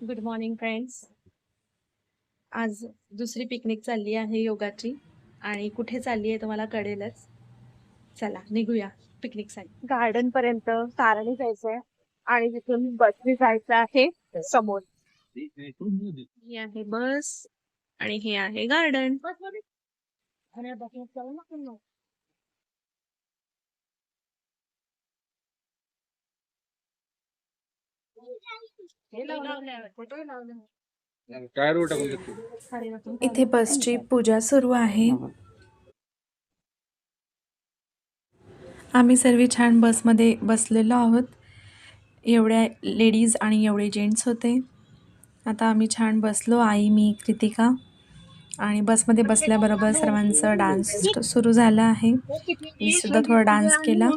Good morning friends आज दुसरी picnic चालली आहे योगाची आणि कुठे चालली आहे तुम्हाला कळेलच. चला निघूया पिकनिकसाठी गार्डन पर्यंत कारणे जायचंय आणि तिथून बसने जायचं आहे समोर. ही आहे बस आणि हे आहे गार्डन काय रोड टाकून इथे बसची पूजा सुरू आहे. आम्ही सर्व छान बसमध्ये बसलेलो आहोत. एवढ्या लेडीज आणि एवढे जेंट्स होते. आता आम्ही छान बसलो आई मी कृतिका. आणि बसमध्ये बसल्याबरोबर सर्वांचं डान्स सुरू झाला आहे. मी सुद्धा थोडा डान्स केला.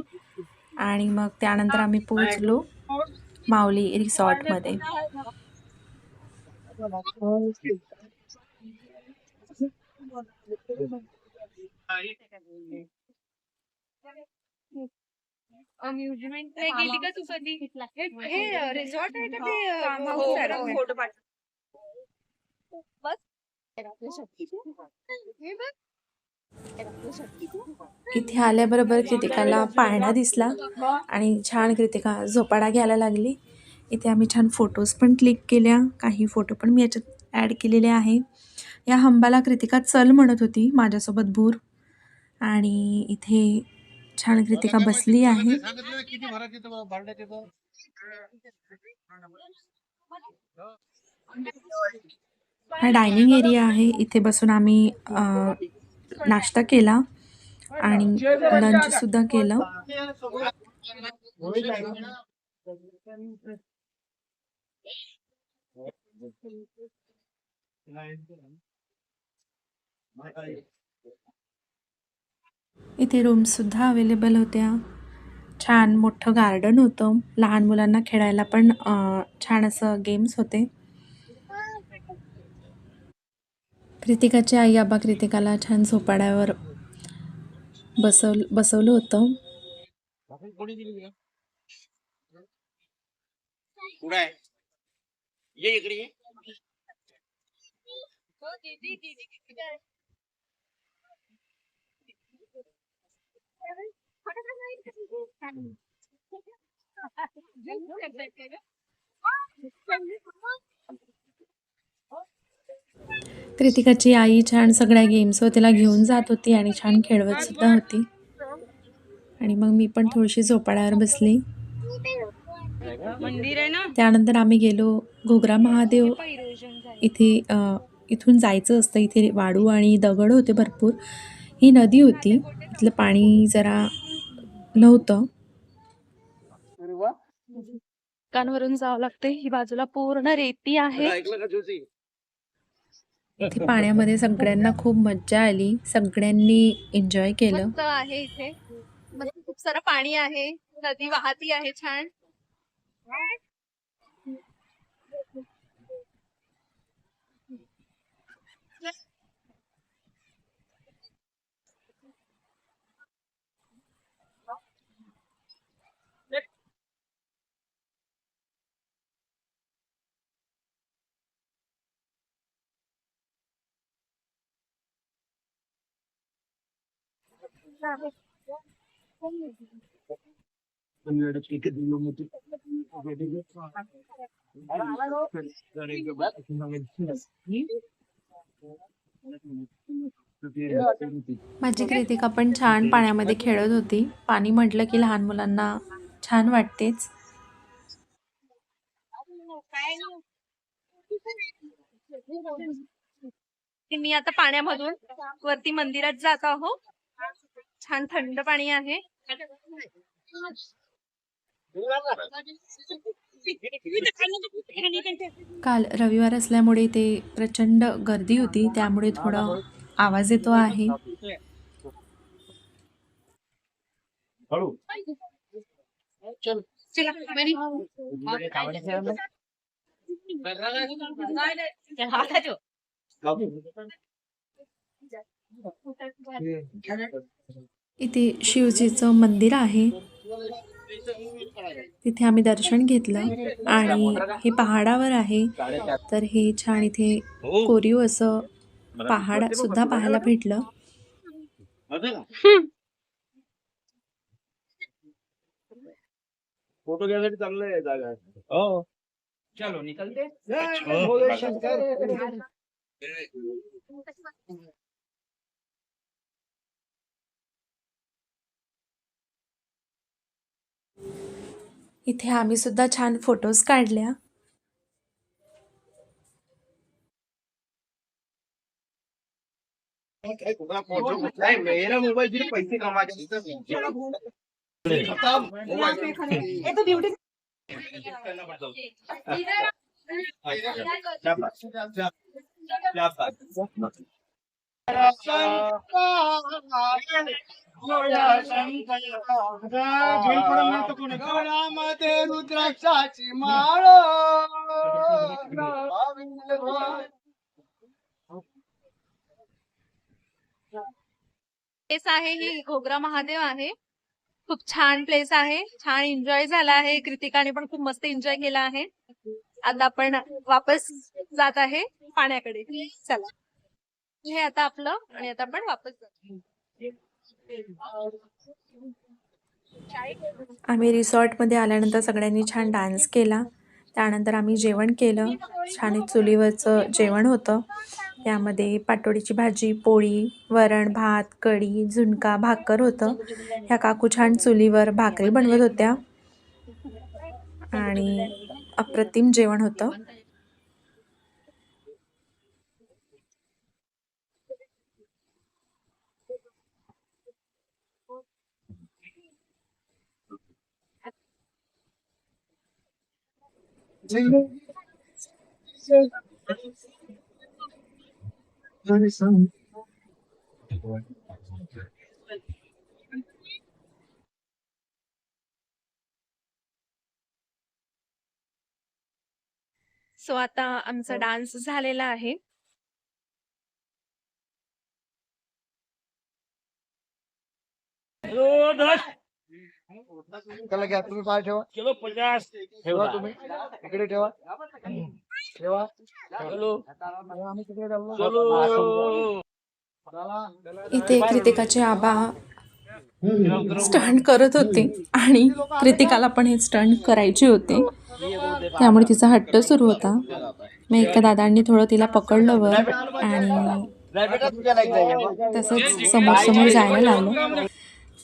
आणि मग त्यानंतर आम्ही पोहोचलो. माऊली रिसॉर्टमध्ये अम्युजमेंट गेली का तू कधी? हे रिसॉर्ट आहे का ते house आहे. हो, फ़ोटो पाठ इथे आल्याबरोबर कृतिकाला पाळणा दिसला आणि छान कृतिका झोपाडा घ्यायला लागली. इथे आम्ही छान फोटोज पण क्लिक केल्या. काही फोटो पण मी याच्यात ॲड केलेले आहे. या हंबाला कृतिका चल म्हणत होती माझ्यासोबत भूर आणि इथे छान कृतिका बसली आहे. हा डायनिंग एरिया आहे. इथे बसून आम्ही नाश्ता केला आणि लंच सुद्धा केलं. इथे रूम्ससुद्धा अवेलेबल होत्या. छान मोठं गार्डन होतं. लहान मुलांना खेळायला पण छान असं गेम्स होते. कृतिकाची आई आबा कृतिकाला छान झोपाड्यावर बसव बसवलं होतं. कृतिकाची आई छान सगळ्या गेम्सवर तिला घेऊन जात होती आणि छान खेळवत सुद्धा होती. आणि मग मी पण थोडीशी झोपाड्यावर बसली. मंदिर आहे ना? त्यानंतर आम्ही गेलो घोगरा महादेव. इथे इथून जायचं असतं. इथे वाळू आणि दगड होते भरपूर. ही नदी होती. इथलं पाणी जरा नव्हतं. कानवरून जावं लागते ही बाजूला पूर्ण रेती आहे. ते इथे पाण्यामध्ये सगळ्यांना खूप मज्जा आली. सगळ्यांनी एन्जॉय केलं. मस्त आहे इथे. मस्त खूप सारं पाणी आहे. नदी वाहती आहे छान. माझी कृतिका पण छान पाण्यामध्ये खेळत होती. पाणी म्हटलं की लहान मुलांना छान वाटतेच. मी आता पाण्यामधून वरती मंदिरात जात आहो. छान थंड पाणी आहे काल रविवार असल्यामुळे ते प्रचंड गर्दी होती त्यामुळे थोडा आवाज येतो आहे. इथे शिवजीचं मंदिर आहे. तिथे आम्ही दर्शन घेतलं आणि हे पहाडावर आहे. तर हे छान इथे कोरीव असं पहाड सुद्धा पाहायला भेटलं. फोटो घ्यायसाठी चांगलं आहे जागा. हो. चलो निकलते. इथे आम्ही सुद्धा छान फोटोज काढल्या मेरा मोबाईल दिले पैसे कमायचे मध्ये रुद्राक्षाची माळ प्लेस आहे ही घोगरा महादेव आहे. खूप छान प्लेस आहे. छान एन्जॉय झाला आहे. कृतिकाने पण खूप मस्त एन्जॉय केला आहे. आता आपण वापस जात आहे पाण्याकडे. चला. हे आता आपलं आणि आता आपण वापस आम्ही रिसॉर्टमध्ये आल्यानंतर सगळ्यांनी छान डान्स केला. त्यानंतर आम्ही जेवण केलं. छान चुलीवरचं जेवण होतं. यामध्ये पाटोडीची भाजी पोळी वरण भात कढी झुणका भाकर होतं. ह्या काकू छान चुलीवर भाकरी बनवत होत्या. आणि अप्रतिम जेवण होतं. सो आता आमचा डान्स झालेला आहे. त्याला घ्या तुम्ही पाय ठेवा. किलो पचास. ठेवा तुम्ही. इकडे ठेवा. ठेवा. चलो. आम्ही तिकडे चलो. इथे कृतिकाचे आबा स्टंट करत होते आणि कृतिकाला पण हे स्टंट करायचे होते. त्यामुळे तिचा हट्ट सुरू होता. मग एका दादांनी थोडं तिला पकडलं वर आणि तसंच समोर समोर जायला लावलं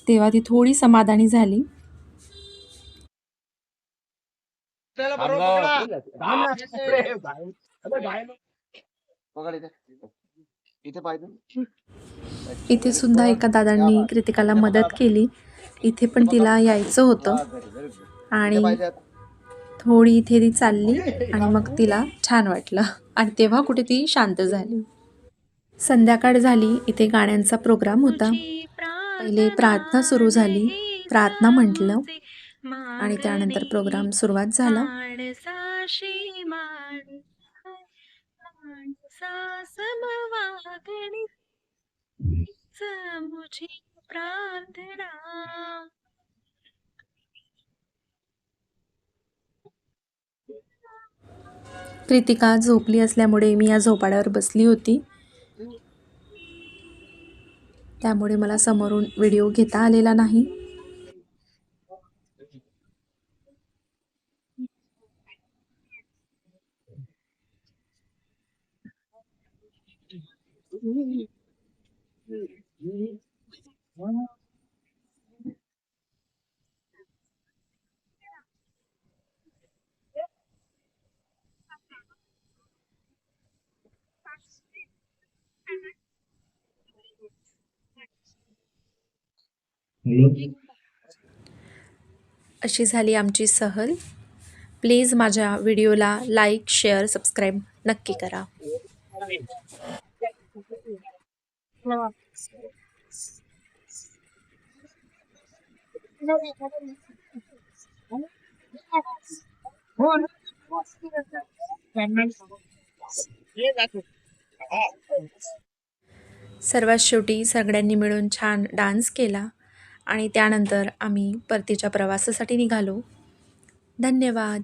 तेव्हा ती थोडी समाधानी झाली. इथे. सुद्धा एका दादांनी कृतिकाला मदत केली. इथे पण तिला यायचं होतं. आणि थोडी इथे ती चालली आणि मग तिला छान वाटलं. आणि तेव्हा कुठे ती शांत झाली. संध्याकाळ झाली. इथे गाण्यांचा प्रोग्राम होता. पहिले प्रार्थना सुरू झाली. प्रार्थना म्हटलं आणि त्यानंतर प्रोग्राम सुरुवात झाला. कृतिका झोपली असल्यामुळे मी या झोपाड्यावर बसली होती. त्यामुळे मला समोरून व्हिडिओ घेता आलेला नाही. अशी झाली आमची सहल. प्लीज माझ्या व्हिडिओला लाईक शेअर सबस्क्राईब नक्की करा. सर्वात शेवटी सगळ्यांनी मिळून छान डान्स केला. आणि त्यानंतर आम्ही परतीच्या प्रवासासाठी निघालो. धन्यवाद.